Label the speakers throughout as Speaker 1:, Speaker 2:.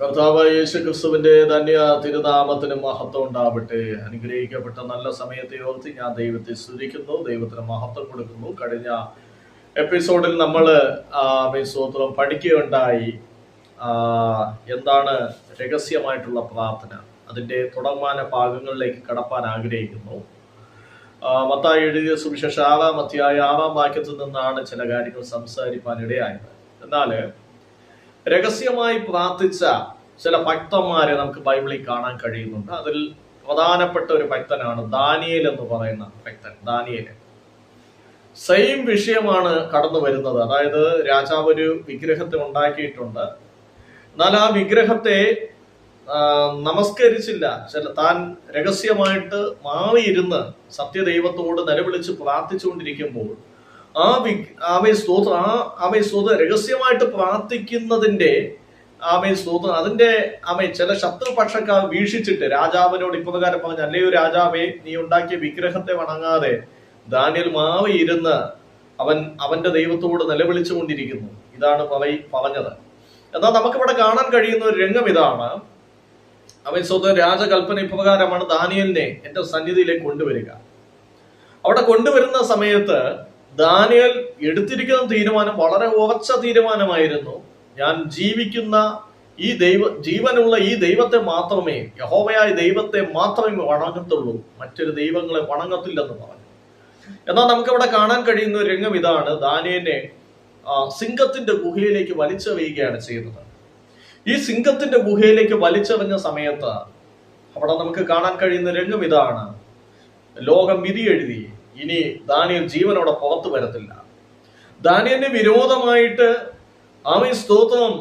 Speaker 1: കർത്താവ് യേശു ക്രിസ്തുവിന്റെ ധന്യ തിരുനാമത്തിന് മഹത്വം ഉണ്ടാവട്ടെ. അനുഗ്രഹിക്കപ്പെട്ട നല്ല സമയത്തെ ഓർത്ത് ഞാൻ ദൈവത്തെ സ്തുതിക്കുന്നു ദൈവത്തിന് മഹത്വം കൊടുക്കുന്നു. കഴിഞ്ഞ എപ്പിസോഡിൽ നമ്മൾ സൂത്രം പഠിക്കുകയുണ്ടായി. എന്താണ് രഹസ്യമായിട്ടുള്ള പ്രാർത്ഥന? അതിന്റെ തുടർമാന ഭാഗങ്ങളിലേക്ക് കടപ്പാൻ ആഗ്രഹിക്കുന്നു. മത്തായി എഴുതിയ സുവിശേഷ ആറാം അധ്യായ ആറാം വാക്യത്തിൽ നിന്നാണ് ചില കാര്യങ്ങൾ സംസാരിക്കാൻ ഇടയായത് എന്നാൽ രഹസ്യമായി പ്രാർത്ഥിച്ച ചില ഭക്തന്മാരെ നമുക്ക് ബൈബിളിൽ കാണാൻ കഴിയുന്നുണ്ട്. അതിൽ പ്രധാനപ്പെട്ട ഒരു ഭക്തനാണ് ദാനിയേൽ എന്ന് പറയുന്ന ഭക്തൻ ദാനിയേൽ. സെയിം വിഷയമാണ് കടന്നു വരുന്നത്. അതായത് രാജാവ് ഒരു വിഗ്രഹത്തെ ഉണ്ടാക്കിയിട്ടുണ്ട്. എന്നാൽ ആ വിഗ്രഹത്തെ നമസ്കരിച്ചില്ല. ചില താൻ രഹസ്യമായിട്ട് മാറിയിരുന്ന് സത്യദൈവത്തോട് നിലവിളിച്ച് പ്രാർത്ഥിച്ചുകൊണ്ടിരിക്കുമ്പോൾ ആ വി ആമേ സ്തോത്രം ആ ആമേ സ്തോത്രം രഹസ്യമായിട്ട് പ്രാർത്ഥിക്കുന്നതിന്റെ ആമേ സ്തോത്രം അതിന്റെ ആമേ ചില ശത്രുപക്ഷക്കാർ വീക്ഷിച്ചിട്ട് രാജാവിനോട് ഇപ്രകാരം പറഞ്ഞു അല്ലയോ രാജാവേ നീ ഉണ്ടാക്കിയ വിഗ്രഹത്തെ വണങ്ങാതെ ദാനിയൽ മാവി ഇരുന്ന് അവൻ അവന്റെ ദൈവത്തോട് നിലവിളിച്ചുകൊണ്ടിരിക്കുന്നു ഇതാണ് പറയി പറഞ്ഞത്. എന്നാൽ നമുക്കിവിടെ കാണാൻ കഴിയുന്ന ഒരു രംഗം ഇതാണ്. അവൻ സ്വന്തം രാജകൽപ്പന ഇപ്രകാരമാണ് ദാനിയലിനെ എന്റെ സന്നിധിയിലേക്ക് കൊണ്ടുവരിക. അവിടെ കൊണ്ടുവരുന്ന സമയത്ത് ദാനിയൽ എടുത്തിരിക്കുന്ന തീരുമാനം വളരെ ഉറച്ച തീരുമാനമായിരുന്നു. ഞാൻ ജീവിക്കുന്ന ഈ ദൈവ ജീവനുള്ള ഈ ദൈവത്തെ മാത്രമേ യഹോവയായ ദൈവത്തെ മാത്രമേ വണങ്ങത്തുള്ളൂ. മറ്റൊരു ദൈവങ്ങളെ വണങ്ങത്തില്ലെന്ന് പറഞ്ഞു. എന്നാൽ നമുക്കവിടെ കാണാൻ കഴിയുന്ന ഒരു രംഗം ഇതാണ് ദാനിയനെ സിംഹത്തിന്റെ ഗുഹയിലേക്ക് വലിച്ചെറിയുകയാണ് ചെയ്യുന്നത്. ഈ സിംഹത്തിന്റെ ഗുഹയിലേക്ക് വലിച്ചെറിഞ്ഞ സമയത്ത് അവിടെ നമുക്ക് കാണാൻ കഴിയുന്ന രംഗം ഇതാണ്. ലോകം വിധി എഴുതി ഇനി ദാനിയൽ ജീവനോടെ പുറത്തു വരത്തില്ല. ദാനിയലിന് വിരോധമായിട്ട് ആമി സ്തോത്രം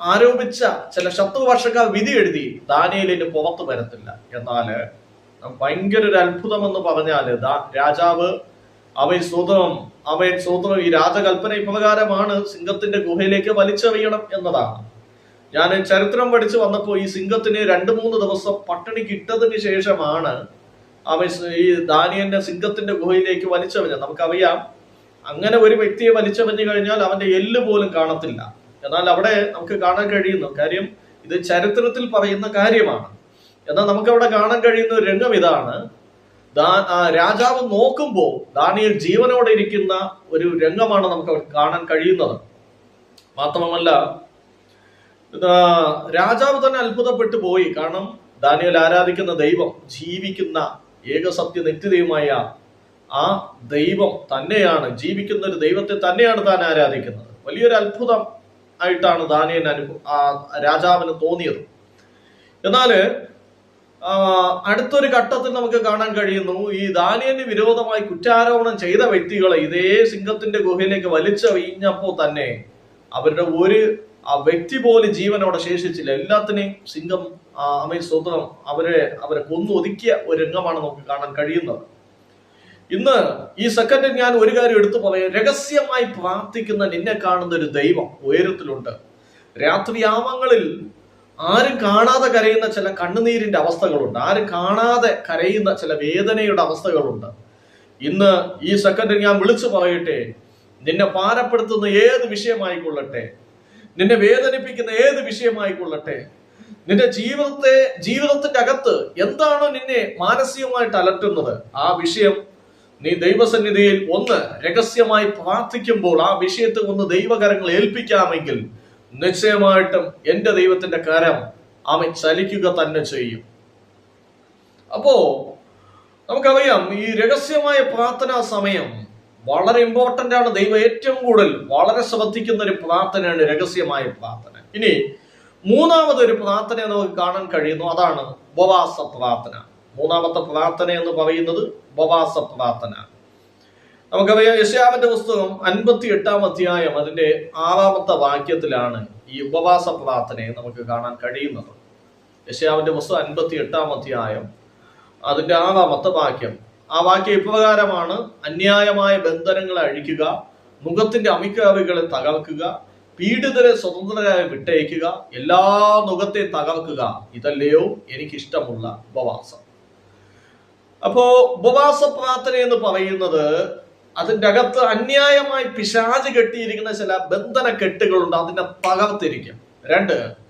Speaker 1: ആരോപിച്ച ചില ശത്രുവർഷക്കാർ വിധി എഴുതി ദാനിയലിന് പുറത്തു വരത്തില്ല. എന്നാൽ ഭയങ്കര ഒരു അത്ഭുതം എന്ന് പറഞ്ഞാൽ രാജാവ് അവൻ സ്തോത്രം അവൻ സ്തോത്രം ഈ രാജകൽപ്പന ഇപ്രകാരമാണ് സിംഹത്തിന്റെ ഗുഹയിലേക്ക് വലിച്ചെറിയണം എന്നതാണ്. ഞാൻ ചരിത്രം പഠിച്ചു വന്നപ്പോൾ ഈ സിംഹത്തിന് രണ്ട് മൂന്ന് ദിവസം പട്ടിണി കിട്ടതിന് ശേഷമാണ് അവൻ ഈ ദാനിയന്റെ സിംഹത്തിന്റെ ഗുഹയിലേക്ക് വലിച്ചെറിഞ്ഞത് നമുക്കറിയാം അങ്ങനെ ഒരു വ്യക്തിയെ വലിച്ചെറിഞ്ഞു കഴിഞ്ഞാൽ അവന്റെ എല്ല് പോലും കാണത്തില്ല. എന്നാൽ അവിടെ നമുക്ക് കാണാൻ കഴിയുന്നു. കാര്യം ഇത് ചരിത്രത്തിൽ പറയുന്ന കാര്യമാണ്. എന്നാൽ നമുക്ക് അവിടെ കാണാൻ കഴിയുന്ന ഒരു രംഗം ഇതാണ്. രാജാവ് നോക്കുമ്പോൾ ദാനിയൽ ജീവനോടെ ഇരിക്കുന്ന ഒരു രംഗമാണ് നമുക്ക് കാണാൻ കഴിയുന്നത്. മാത്രമല്ല രാജാവ് തന്നെ അത്ഭുതപ്പെട്ടു പോയി. കാരണം ദാനിയൽ ആരാധിക്കുന്ന ദൈവം ജീവിക്കുന്ന ഏകസത്യ നിത്യതയുമായ ആ ദൈവം തന്നെയാണ് ജീവിക്കുന്ന ഒരു ദൈവത്തെ തന്നെയാണ് താൻ ആരാധിക്കുന്നത്. വലിയൊരു അത്ഭുതം ആയിട്ടാണ് ദാനിയൻ അനുഭവ ആ രാജാവിന് തോന്നിയത്. എന്നാൽ ആ, അടുത്തൊരു ഘട്ടത്തിൽ നമുക്ക് കാണാൻ കഴിയുന്നു ഈ ദാനിയന് വിരോധമായി കുറ്റാരോപണം ചെയ്ത വ്യക്തികളെ ഇതേ സിംഹത്തിന്റെ ഗുഹയിലേക്ക് വലിച്ചെറിഞ്ഞപ്പോൾ തന്നെ അവരുടെ ഒരു ആ വ്യക്തി പോലും ജീവനോടെ ശേഷിച്ചില്ല. എല്ലാത്തിനെയും ആ, അമേ സ്വന്തം അവരെ അവരെ കൊന്നൊതുക്കിയ ഒരു രംഗമാണ് നമുക്ക് കാണാൻ കഴിയുന്നത്. ഇന്ന് ഈ സെക്കൻഡിൽ ഞാൻ ഒരു കാര്യം എടുത്തു പറയാം. രഹസ്യമായി പ്രാർത്ഥിക്കുന്ന നിന്നെ കാണുന്ന ഒരു ദൈവം ഉയരത്തിലുണ്ട്. രാത്രി രാത്രിയാമങ്ങളിൽ ആരും കാണാതെ കരയുന്ന ചില കണ്ണുനീരിന്റെ അവസ്ഥകളുണ്ട്. ആരും കാണാതെ കരയുന്ന ചില വേദനയുടെ അവസ്ഥകളുണ്ട്. ഇന്ന് ഈ സെക്കൻഡിൽ ഞാൻ വിളിച്ചു പറയട്ടെ. നിന്നെ പാരപ്പെടുത്തുന്ന ഏത് വിഷയമായിക്കൊള്ളട്ടെ. നിന്നെ വേദനിപ്പിക്കുന്ന ഏത് വിഷയമായിക്കൊള്ളട്ടെ? നിന്റെ ജീവിതത്തെ ജീവിതത്തിന്റെ അകത്ത് എന്താണോ നിന്നെ മാനസികമായിട്ട് അലട്ടുന്നത്? ആ വിഷയം നീ ദൈവസന്നിധിയിൽ ഒന്ന് രഹസ്യമായി പ്രാർത്ഥിക്കുമ്പോൾ ആ വിഷയത്തെ ഒന്ന് ദൈവകരങ്ങൾ ഏൽപ്പിക്കാമെങ്കിൽ നിശ്ചയമായിട്ടും എന്റെ ദൈവത്തിന്റെ കരം അവൻ ചലിക്കുക തന്നെ ചെയ്യും. അപ്പോ നമുക്കറിയാം ഈ രഹസ്യമായ പ്രാർത്ഥനാ സമയം വളരെ ഇമ്പോർട്ടന്റ് ആണ് ദൈവം ഏറ്റവും കൂടുതൽ വളരെ ശ്രദ്ധിക്കുന്ന ഒരു പ്രാർത്ഥനയാണ് രഹസ്യമായ പ്രാർത്ഥന. ഇനി മൂന്നാമതൊരു പ്രാർത്ഥന നമുക്ക് കാണാൻ കഴിയുന്നു. അതാണ് ഉപവാസ പ്രാർത്ഥന. മൂന്നാമത്തെ പ്രാർത്ഥന എന്ന് പറയുന്നത് ഉപവാസ പ്രാർത്ഥന. നമുക്കറിയാം യശാവിന്റെ പുസ്തകം അൻപത്തി എട്ടാം അധ്യായം അതിന്റെ ആറാമത്തെ വാക്യത്തിലാണ് ഈ ഉപവാസ പ്രാർത്ഥനയെ നമുക്ക് കാണാൻ കഴിയുന്നത്. യശാവിന്റെ പുസ്തകം അൻപത്തി എട്ടാം അധ്യായം അതിന്റെ ആറാമത്തെ വാക്യം. ആ വാക്യം ഇപ്രകാരമാണ് അന്യായമായ ബന്ധനങ്ങളെ അഴിക്കുക മുഖത്തിന്റെ അമിക്കാവുകളെ തകർക്കുക പീഡിതരെ സ്വതന്ത്രരായി വിട്ടയക്കുക എല്ലാ മുഖത്തെ തകർക്കുക ഇതല്ലയോ എനിക്കിഷ്ടമുള്ള ഉപവാസം. അപ്പോ ഉപവാസ പ്രാർത്ഥന എന്ന് പറയുന്നത് അതിന്റെ അകത്ത് അന്യായമായി പിശാജ് കെട്ടിയിരിക്കുന്ന ചില ബന്ധന കെട്ടുകളുണ്ട് അതിനെ തകർത്തിരിക്കും. രണ്ട്